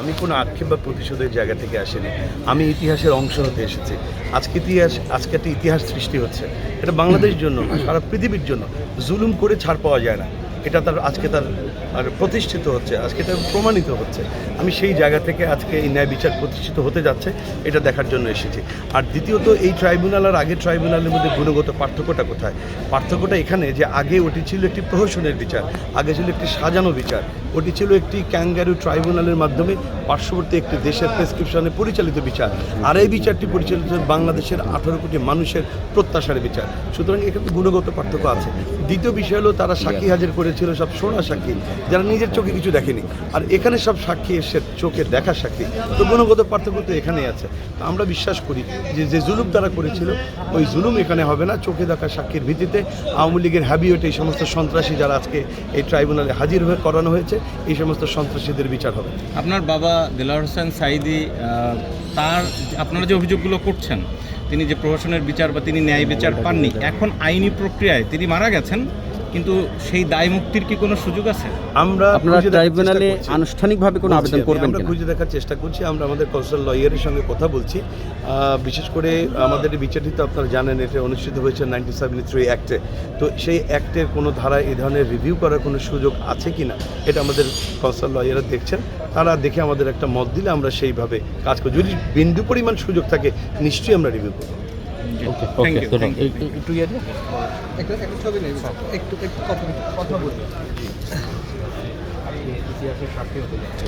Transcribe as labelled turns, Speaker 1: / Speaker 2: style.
Speaker 1: আমি কোনো আক্ষেপ বা প্রতিশোধের জায়গা থেকে আসিনি। আমি ইতিহাসের অংশ হতে এসেছি। আজকে ইতিহাস, আজকে একটা ইতিহাস সৃষ্টি হচ্ছে। এটা বাংলাদেশের জন্য সারা পৃথিবীর জন্য। জুলুম করে ছাড় পাওয়া যায় না। এটা তার আজকে তার, আর প্রতিষ্ঠিত হচ্ছে, আজকে তার প্রমাণিত হচ্ছে। আমি সেই জায়গা থেকে আজকে এই ন্যায় বিচার প্রতিষ্ঠিত হতে যাচ্ছে, এটা দেখার জন্য এসেছি। আর দ্বিতীয়ত, এই ট্রাইব্যুনাল আর আগের ট্রাইব্যুনালের মধ্যে গুণগত পার্থক্যটা কোথায়? পার্থক্যটা এখানে যে আগে ওটি ছিল একটি প্রহসনের বিচার, আগে ছিল একটি সাজানো বিচার। ওটি ছিল একটি ক্যাঙ্গারু ট্রাইব্যুনালের মাধ্যমে পার্শ্ববর্তী একটি দেশের প্রেসক্রিপশনে পরিচালিত বিচার। আর এই বিচারটি পরিচালিত বাংলাদেশের আঠারো কোটি মানুষের প্রত্যাশার বিচার। সুতরাং এখানে গুণগত পার্থক্য আছে। দ্বিতীয় বিষয় হলো, তারা সাক্ষী হাজির করেছিল সব সোনা সাক্ষী, যারা নিজের চোখে কিছু দেখেনি। আর এখানে সব সাক্ষী এসে চোখে দেখা সাক্ষী। তো গুণগত পার্থক্য তো এখানেই আছে। তো আমরা বিশ্বাস করি যে যে জুলুম তারা করেছিল, ওই জুলুম এখানে হবে না। চোখে দেখা সাক্ষীর ভিত্তিতে আওয়ামী লীগের হ্যাবিয়েট এই সমস্ত সন্ত্রাসী যারা আজকে এই ট্রাইব্যুনালে হাজির হয়ে করানো হয়েছে, এই সমস্ত সন্ত্রাসীদের বিচার হবে।
Speaker 2: আপনার বাবা দেলাওয়ার হোসেন সাইদি তার আপনারা যে অভিযোগগুলো করছেন, তিনি যে প্রশাসনের বিচার বা তিনি ন্যায় বিচার পাননি, এখন আইনি প্রক্রিয়ায় তিনি মারা গেছেন। কিন্তু সেই দায় মুক্তির কি কোনো সুযোগ আছে?
Speaker 1: আমরা
Speaker 3: আপনারা ট্রাইব্যুনালে আনুষ্ঠানিকভাবে কোনো আবেদন করবেন
Speaker 1: আমরা খুঁজে দেখার চেষ্টা করছি আমরা আমাদের কনসাল লয়ারের সঙ্গে কথা বলছি। বিশেষ করে আমাদের বিচারটি তো আপনারা জানেন এটা অনুষ্ঠিত হয়েছে নাইনটিন সেভেন্টি থ্রি অ্যাক্টে। তো সেই অ্যাক্টের কোনো ধারায় এই ধরনের রিভিউ করার কোনো সুযোগ আছে কি না এটা আমাদের কনসাল লয়াররা দেখছেন। তারা দেখে আমাদের একটা মত দিলে আমরা সেইভাবে কাজ করি যদি বিন্দু পরিমাণ সুযোগ থাকে নিশ্চয়ই আমরা রিভিউ করব।
Speaker 2: থ্যাংক ইউ
Speaker 3: একটু ইয়ে
Speaker 4: একটু একটু ছবি নেই একটু একটু কথা কথা বলি। ইতিহাসের সাক্ষী হতে যাচ্ছে।